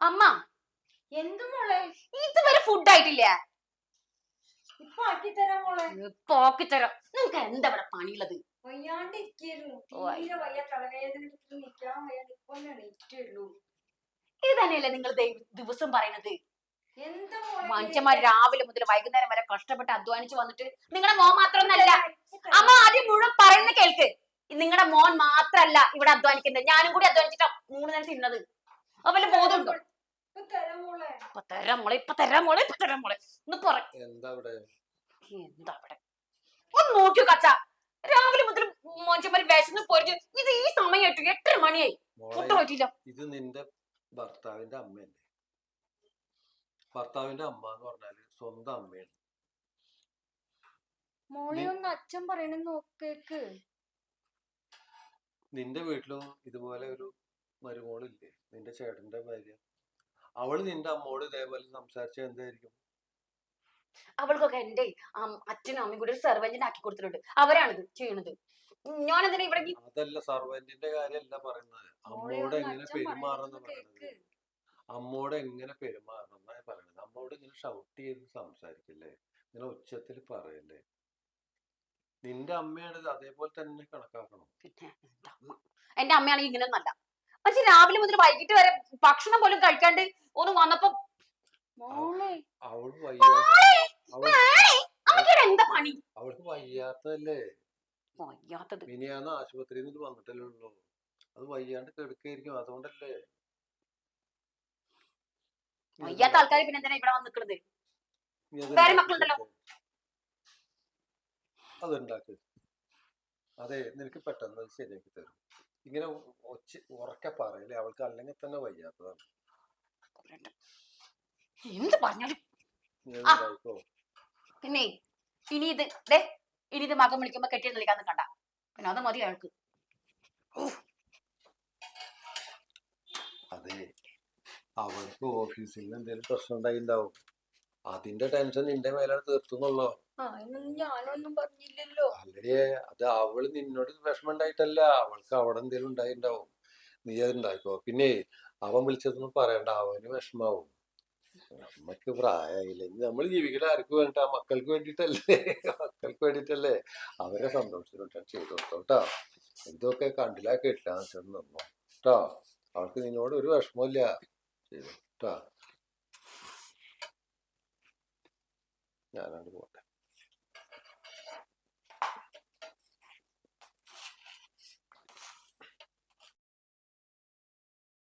അമ്മ. എന്തു മോളെ? ഇതുവരെ ഫുഡ് ആയിട്ടില്ല. ഇപ്പൊ ആക്കി തരാം മോളെ. പോക്കി തരാം. നിങ്ങക്ക് എന്താ ഇവിടെ പണിയുള്ളത്? ഇപ്പൊ ഇത് തന്നെയല്ലേ നിങ്ങൾ ദിവസം പറയുന്നത്? മനുഷ്യന്മാർ രാവിലെ മുതൽ വൈകുന്നേരം വരെ കഷ്ടപ്പെട്ട് അധ്വാനിച്ച് വന്നിട്ട് നിങ്ങളുടെ മോൻ മാത്രമൊന്നല്ല. അമ്മ ആദ്യം മുഴുവൻ പറയുന്ന കേൾക്ക്. നിങ്ങളുടെ മോൻ മാത്രല്ല ഇവിടെ അധ്വാനിക്കുന്നത്. ഞാനും കൂടി അധ്വാനിച്ചിട്ടാ മൂന്ന് നേരം തിന്നത് അപ്പൊ വല്ല ബോധമുണ്ടോ? ഇപ്പൊ തരാം മോളെ. ഇപ്പൊ തരാം മോളെ ഇപ്പൊ തരാം മോളെ ഇപ്പൊ തരാം മോളെ. ഒന്ന് പറ. എന്താ ഇവിടെ എന്താ അവിടെ? ഒന്ന് നോക്കിയോ കച്ച? രാവിലെ മുതൽ മനുഷ്യന്മാർ വിശന്ന് പോയിട്ട് ഇത് ഈ സമയം സമയമായിട്ട് എട്ടര മണിയായി. ഫുഡ് പറ്റിയില്ല. ഇത് നിന്റെ ഭർത്താവിന്റെ അമ്മയല്ലേ? ഭർത്താവിന്റെ അമ്മ എന്ന് പറഞ്ഞാൽ സ്വന്തം അമ്മയാണ്. മോളെ ഒന്ന് അച്ഛൻ പറയണ നോക്കേക്ക്. നിന്റെ വീട്ടിലും ഇതുപോലെ ഒരു മരുമോളില്ലേ? നിന്റെ ചേട്ടന്റെ ഭാര്യ? അവൾ നിന്റെ അമ്മോട് ഇതേപോലെ സംസാരിച്ച എന്തായിരിക്കും? അവൾക്കൊക്കെ എന്റെ അച്ഛനും അമ്മയും കൂടി ഒരു സെർവന്റിനെ ആക്കി കൊടുത്തിട്ടുണ്ട്. അവരാണിത് ചെയ്യണത്. ഞാൻ എന്തിനാ ഇവിടെ അതല്ല സർവന്റിന്റെ കാര്യമല്ല പറയുന്നത്. അമ്മോട് എങ്ങനെ പെരുമാറണം പറയുന്നത്. അമ്മോട് എങ്ങനെ പെരുമാറണം എന്നാണ് പറയുന്നത്. അമ്മോട് ഇങ്ങനെ ഷൗട്ട് ചെയ്ത് സംസാരിക്കില്ലേ? ഇങ്ങനെ ഉച്ചത്തിൽ പറയല്ലേ? നിന്റെ അമ്മയാണ് അതേപോലെ തന്നെ കണക്കാക്കണം. പിന്നെ എന്റെ അമ്മ? എന്റെ അമ്മയാണെങ്കിൽ ഇങ്ങനെ ഒന്നല്ല പക്ഷെ രാവിലെ മുതൽ വൈകിട്ട് വരെ ഭക്ഷണം പോലും കഴിക്കാണ്ട് ഒന്ന് വന്നപ്പോ മോളെ. എന്താ പണി? അവൾക്ക് വയ്യാത്തല്ലേ വയ്യാത്തത്. മിനിയാന്ന് ആശുപത്രിയിൽ നിന്ന് വന്നിട്ടല്ലേ ഉള്ളൂ. അത് വയ്യാണ്ട് കിടക്കായിരിക്കും. അതുകൊണ്ടല്ലേ? നീ അത് വയ്യാത്ത ആൾക്കാർ പിന്നെ എന്തിനാ ഇവിടെ വന്ന് നിൽക്കുന്നത് നീ അത് വേറെ മക്കളുണ്ടല്ലോ. അതുണ്ടാക്ക് അതെ നിനക്ക് പെട്ടെന്ന് ശരിയാക്കി തരും. ഇങ്ങനെ ഒച്ച ഉറക്കെ പറയല്ലേ അവൾക്ക് അല്ലെങ്കിൽ തന്നെ വയ്യാത്തതാണ്. എന്ത് പറഞ്ഞാലും നീ ആ. പിന്നെ ഇനി ഇത് ദേ ഇനി ഇത് മകൻ വിളിക്കുമ്പോ കെട്ടി നിൽക്കാന്ന് കണ്ട പിന്നെ അത് മതി അയാൾക്ക്. അതെ. അവൾക്ക് ഓഫീസിൽ എന്തെങ്കിലും പ്രശ്നം ഉണ്ടായിണ്ടാവും അതിന്റെ ടെൻഷൻ നിന്റെ മേലാണ് തീർത്തുന്നുള്ളോ? ഞാനൊന്നും പറഞ്ഞില്ലല്ലോ. ആൾറെഡി അത് അവൾ നിന്നോട് വിഷമം ഉണ്ടായിട്ടല്ല അവൾക്ക് അവിടെ എന്തെങ്കിലും ഉണ്ടായിണ്ടാവും നീ അത് ഉണ്ടാക്കോ പിന്നെ അവൻ വിളിച്ചതൊന്നും പറയണ്ട. അവന് വിഷമാവും. നമ്മക്ക് പ്രായമായില്ല നമ്മൾ ജീവിക്കണ ആർക്ക് വേണ്ട മക്കൾക്ക് വേണ്ടിട്ടല്ലേ? മക്കൾക്ക് വേണ്ടിട്ടല്ലേ? അവരെ സന്തോഷത്തിനോട്ടാ ചെയ്തു കേട്ടോ. ഇതൊക്കെ കണ്ടില്ല കേട്ടില്ല ചെന്ന് നിന്നോ കേട്ടോ. അവൾക്ക് നിന്നോട് ഒരു വിഷമമില്ല ചെയ്തു കേട്ടോ 那哪里够？